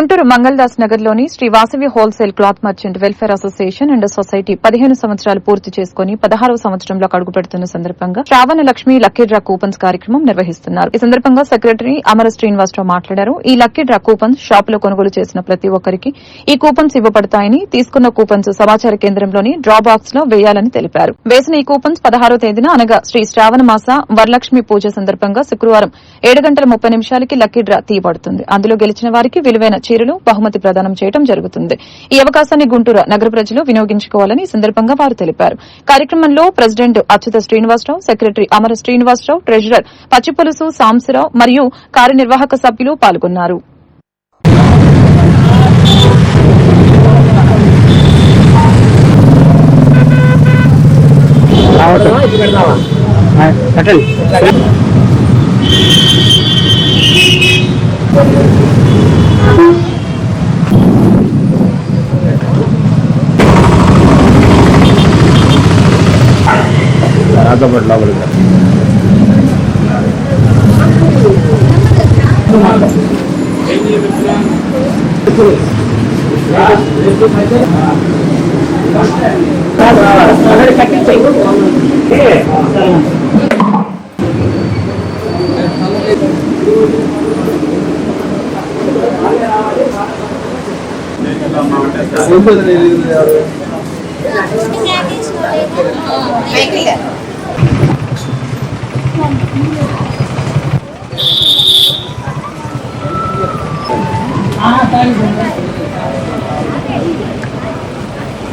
మంగళదాస్ నగర్లోని Shri Vasavi wholesale cloth merchant welfare association and society పదిహేను సంవత్సరాలు పూర్తి చేసుకుని పదహారవ సంవత్సరంలో అడుగు పెడుతున్న సందర్భంగా Shravana Lakshmi lucky draw coupons కార్యక్రమం నిర్వహిస్తున్నారు. ఈ సందర్భంగా సెక్రటరీ అమర శ్రీనివాసరావు మాట్లాడారు. ఈ లక్కీ డ్రా కూపన్స్ షాపులో కొనుగోలు చేసిన ప్రతి ఒక్కరికి ఈ కూపన్స్ ఇవ్వబడతాయని తీసుకున్న కూపన్స్ సమాచార కేంద్రంలోని డ్రా బాక్స్లో వేయాలని తెలిపారు. వేసిన ఈ కూపన్స్ పదహారో తేదీన అనగా శ్రీ శ్రావణ మాస వరలక్ష్మి పూజ సందర్భంగా శుక్రవారం ఏడు గంటల ముప్పై నిమిషాలకి లక్కీ డ్రా తీయబడుతుంది. అందులో గెలిచిన వారికి విలువైన చీరను బహుమతి ప్రదానం చేయడం జరుగుతుంది. ఈ అవకాశాన్ని గుంటూరు నగర ప్రజలు వినియోగించుకోవాలని సందర్భంగా వారు తెలిపారు. కార్యక్రమంలో president Achyuta Srinivasarao secretary Amara Srinivasarao treasurer Pachipulusu Samsarao మరియు కార్యనిర్వాహక సభ్యులు పాల్గొన్నారు. కట్టండి రాజపేట లోపలికి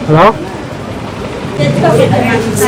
Halo? Terima kasih.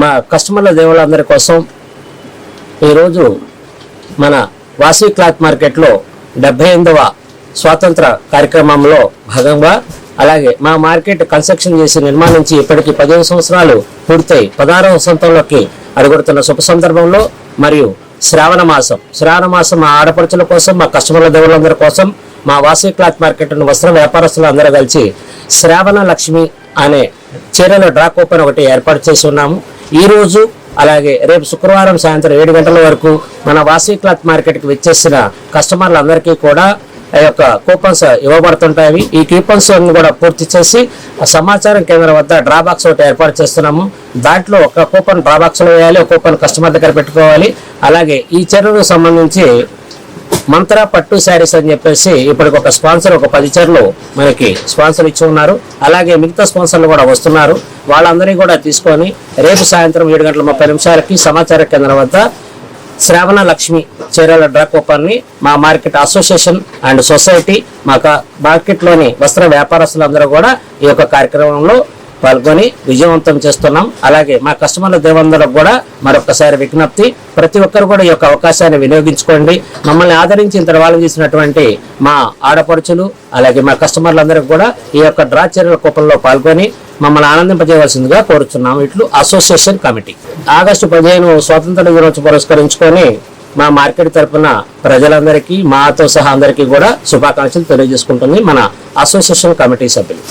మా కస్టమర్ల దేవుళ్ళందరి కోసం ఈరోజు మన వాసీ క్లాత్ మార్కెట్లో డెబ్బై ఎనిమిదవ స్వాతంత్ర కార్యక్రమంలో భాగంగా అలాగే మా మార్కెట్ కన్స్ట్రక్షన్ చేసి నిర్మాణించి ఇప్పటికి పదిహేను సంవత్సరాలు పూర్తయి పదహారవ సొంతంలోకి అడుగుడుతున్న శుభ సందర్భంలో మరియు శ్రావణ మాసం. శ్రావణ మాసం మా ఆడపడుచుల కోసం మా కస్టమర్ల దేవుళ్ళందరి కోసం మా వాసీ క్లాత్ మార్కెట్ వస్త్ర వ్యాపారస్తులు అందరూ కలిసి శ్రావణ లక్ష్మి అనే చీరల డ్రా కూపన్ ఒకటి ఏర్పాటు చేసి ఉన్నాము. ఈరోజు అలాగే రేపు శుక్రవారం సాయంత్రం ఏడు గంటల వరకు మన వాసీ క్లాత్ మార్కెట్కి వచ్చేసిన కస్టమర్లందరికీ కూడా ఆ యొక్క కూపన్స్ ఇవ్వబడుతుంటాయి. ఈ కూపన్స్ కూడా పూర్తి చేసి ఆ సమాచారం కేంద్రం వద్ద డ్రా బాక్స్ ఒకటి ఏర్పాటు చేస్తున్నాము. దాంట్లో ఒక కూపన్ డ్రా బాక్స్ వేయాలి ఒక కూపన్ కస్టమర్ దగ్గర పెట్టుకోవాలి. అలాగే ఈ చీరలకు సంబంధించి మంత్ర పట్టు శారీస్ అని చెప్పేసి ఇప్పటికి ఒక స్పాన్సర్ ఒక పది చీరలు మనకి స్పాన్సర్ ఇచ్చి ఉన్నారు. అలాగే మిగతా స్పాన్సర్లు కూడా వస్తున్నారు. వాళ్ళందరినీ కూడా తీసుకొని రేపు సాయంత్రం ఏడు గంటల ముప్పై నిమిషాలకి సమాచార కేంద్రం వద్ద శ్రావణ లక్ష్మి చీరల డ్రా కూపన్ని మా మార్కెట్ అసోసియేషన్ అండ్ సొసైటీ మా మార్కెట్లోని వస్త్ర వ్యాపారస్తులందరూ కూడా ఈ యొక్క కార్యక్రమంలో పాల్గొని విజయవంతం చేస్తున్నాం. అలాగే మా కస్టమర్ల దేవందరికి కూడా మరొకసారి విజ్ఞప్తి ప్రతి ఒక్కరు కూడా ఈ యొక్క అవకాశాన్ని వినియోగించుకోండి. మమ్మల్ని ఆదరించి ఇంత వాళ్ళు చేసినటువంటి మా ఆడపడుచులు అలాగే మా కస్టమర్లందరికీ కూడా ఈ యొక్క డ్రా చర్యల కూపంలో పాల్గొని మమ్మల్ని ఆనందింపజేయవలసిందిగా కోరుచున్నాం ఇట్లు అసోసియేషన్ కమిటీ. ఆగస్టు పదిహేను స్వాతంత్ర దినోత్సవం పురస్కరించుకొని మా మార్కెట్ తరపున ప్రజలందరికీ మాతో సహా అందరికీ కూడా శుభాకాంక్షలు తెలియజేసుకుంటుంది మన అసోసియేషన్ కమిటీ సభ్యులు.